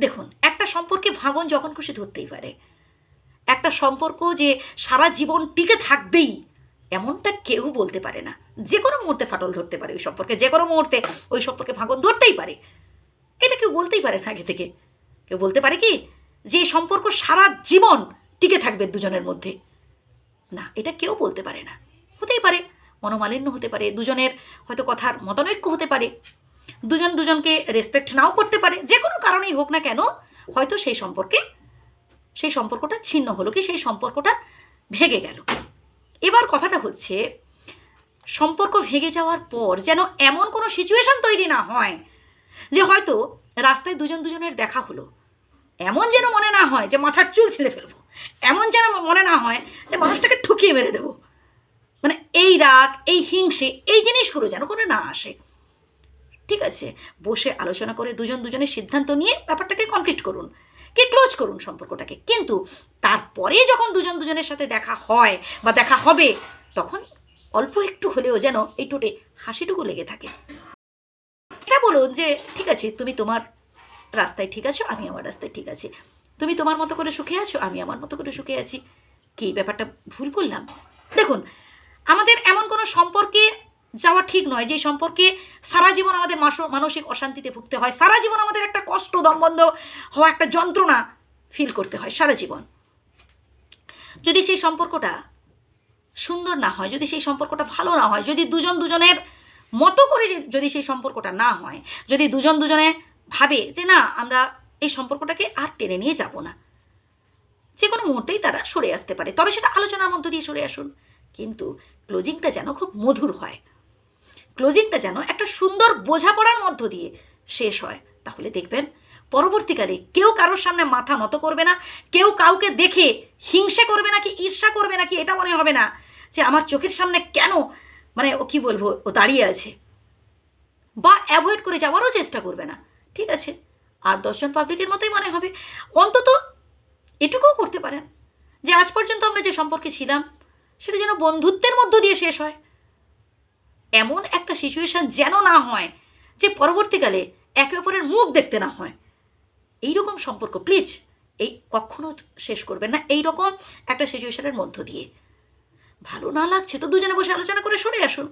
দেখুন, একটা সম্পর্কে ভাঙন যখন খুশি ধরতেই পারে। একটা সম্পর্ক যে সারা জীবন টিকে থাকবেই, এমনটা কেউ বলতে পারে না। যে কোনো মুহূর্তে ফাটল ধরতে পারে ওই সম্পর্কে, যে কোনো মুহূর্তে ওই সম্পর্কে ভাঙন ধরতেই পারে। এটা কেউ বলতেই পারে না আগে থেকে। কেউ বলতে পারে কি, যে সম্পর্ক সারা জীবন টিকে থাকবে দুজনের মধ্যে। না, এটা কেউ বলতে পারে না। হতেই পারে, মনোমালিন্য হতে পারে, দুজনের হয়তো কথার মতানৈক্য হতে পারে। দুজন দুজনকে রেসপেক্ট নাও করতে পারে, যে কোনো কারণেই হোক না কেন, হয়তো সেই সম্পর্কে, সেই সম্পর্কটা ছিন্ন হলো কি, সেই সম্পর্কটা ভেঙে গেল। এবার কথাটা হচ্ছে, সম্পর্ক ভেঙে যাওয়ার পর যেন এমন কোনো সিচুয়েশন তৈরি না হয়, যে হয়তো রাস্তায় দুজন দুজনের দেখা হলো। এমন যেন মনে না হয় যে মাথার চুল ছেড়ে ফেলব। এমন যেন মনে না হয় যে মানুষটাকে ঠুকিয়ে মেরে দেবো। মানে এই রাগ, এই হিংসে, এই জিনিসগুলো যেন করে না আসে। ঠিক আছে? বসে আলোচনা করে দুজন দুজনের সিদ্ধান্ত নিয়ে ব্যাপারটাকে কমপ্লিট করুন, কে ক্লোজ করুন সম্পর্কটাকে। কিন্তু তারপরে যখন দুজন দুজনের সাথে দেখা হয় বা দেখা হবে, তখন অল্প একটু হলেও যেন এই টোটে হাসিটুকু লেগে থাকে। এটা বলুন যে, ঠিক আছে, তুমি তোমার রাস্তায় ঠিক আছো, আমি আমার রাস্তায় ঠিক আছি। তুমি তোমার মতো করে সুখে আছো, আমি আমার মতো করে সুখে আছি। কি ব্যাপারটা ভুল বললাম দেখুন, আমাদের এমন কোনো সম্পর্কে যাওয়া ঠিক নয়, যে সম্পর্কে সারা জীবন আমাদের মানসিক অশান্তিতে ভুগতে হয়, সারা জীবন আমাদের একটা কষ্ট, দমবন্ধ হওয়া একটা যন্ত্রণা ফিল করতে হয়, সারা জীবন। যদি সেই সম্পর্কটা সুন্দর না হয়, যদি সেই সম্পর্কটা ভালো না হয়, যদি দুজন দুজনের মতো করে যদি সেই সম্পর্কটা না হয়, যদি দুজন দুজনে ভাবে যে না, আমরা এই সম্পর্কটাকে আর টেনে নিয়ে যাব না, যে কোনো মুহূর্তেই তারা সরে আসতে পারে। তবে সেটা আলোচনার মধ্য দিয়ে সরে আসুন। কিন্তু ক্লোজিংটা যেন খুব মধুর হয়। ক্লোজিংটা যেন একটা সুন্দর বোঝাপড়ার মধ্য দিয়ে শেষ হয়। তাহলে দেখবেন, পরবর্তীকালে কেউ কারোর সামনে মাথা নত করবে না, কেউ কাউকে দেখে হিংসে করবে না কি ঈর্ষা করবে না কি এটা মনে হবে না যে আমার চোখের সামনে কেন মানে ও কি বলব, ও দাঁড়িয়ে আছে। বা অ্যাভয়েড করে যাওয়ারও চেষ্টা করবে না। ঠিক আছে? আর দশজন পাবলিকের মতোই মনে হবে। অন্তত এটুকুও করতে পারেন। যে আজ পর্যন্ত আমরা যে সম্পর্কে ছিলাম, সেটা যেন বন্ধুত্বের মধ্য দিয়ে শেষ হয়। এমন একটা সিচুয়েশান যেন না হয়, যে পরবর্তীকালে একে অপরের মুখ দেখতে না হয়। এই রকম সম্পর্ক প্লিজ এই কখনো শেষ করবেন না। এই রকম একটা সিচুয়েশনের মধ্য দিয়ে। ভালো না লাগছে তো দুজনে বসে আলোচনা করে সরে আসুন।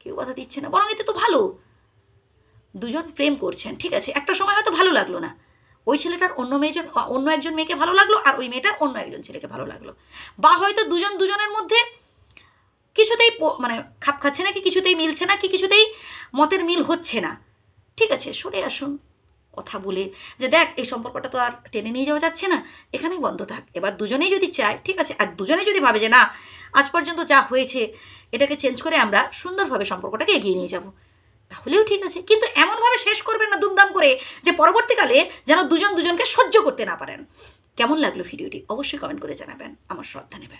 কেউ কথা দিচ্ছে না, বরং এতে তো ভালো। দুজন প্রেম করছেন, ঠিক আছে, একটা সময় হয়তো ভালো লাগল না। ওই ছেলেটার অন্য মেয়েজন অন্য একজন মেয়েকে ভালো লাগল, আর ওই মেয়েটার অন্য একজন ছেলেকে ভালো লাগল। বা হয়তো দুজন দুজনের মধ্যে কিছুতেই মানে খাপ খাচ্ছে না কি কিছুতেই মিলছে না কি কিছুতেই মতের মিল হচ্ছে না। ঠিক আছে, সরে আসুন। কথা বলে যে দেখ, এই সম্পর্কটা তো আর টেনে নিয়ে যাওয়া যাচ্ছে না। এখানেই বন্ধ থাক। এবার দুজনেই যদি চায়, ঠিক আছে, আর দুজনেই যদি ভাবে যে না, আজ পর্যন্ত যা হয়েছে, এটাকে চেঞ্জ করে আমরা সুন্দরভাবে সম্পর্কটাকে এগিয়ে নিয়ে যাব। তাহলেও ঠিক আছে। কিন্তু এমনভাবে শেষ করবেন না দুমদাম করে যে পরবর্তীকালে যেন দুজন দুজনকে সহ্য করতে না পারেন। কেমন লাগল ভিডিওটি? অবশ্যই কমেন্ট করে জানাবেন। আমার শ্রদ্ধা নেবেন।